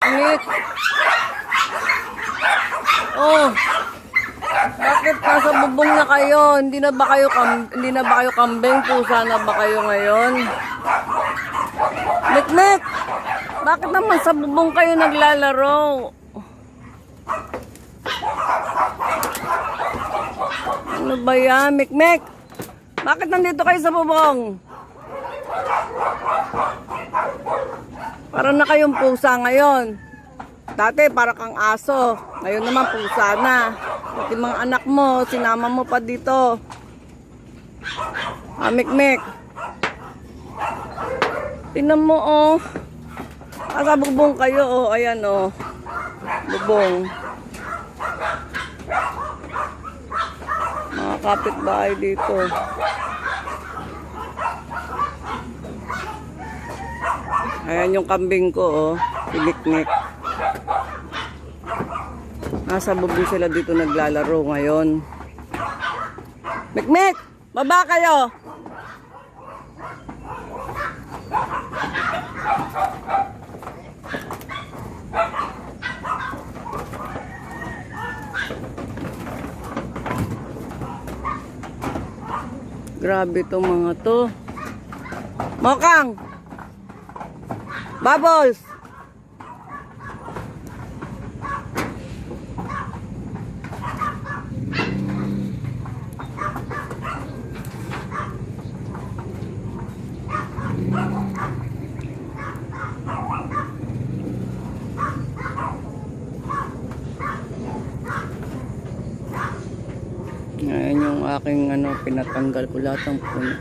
Nick. Oh. Bakit nasa bubong na kayo? Hindi na ba kayo kam hindi na ba kayo kambing? Pusa na ba kayo ngayon? Nick. Bakit naman sa bubong kayo naglalaro? Ano ba yan, Mikmek? Bakit nandito kayo sa bubong? Para na kayong pusa ngayon. Dati para kang aso. Ngayon naman pusa na. Pati mga anak mo, sinama mo pa dito. Ah, Mikmek. Tingnan mo, oh. Nasa bubong kayo, oh. Ayan, oh. Bubong. Mga kapitbahay dito. Ayan yung kambing ko, oh. Piniknik. Nasa bubong sila dito naglalaro ngayon. Mikmik! Baba kayo! Grabe to mga to. Mokang! Bubbles! Ayan yung aking ano, pinatanggal ko lahat ng puno.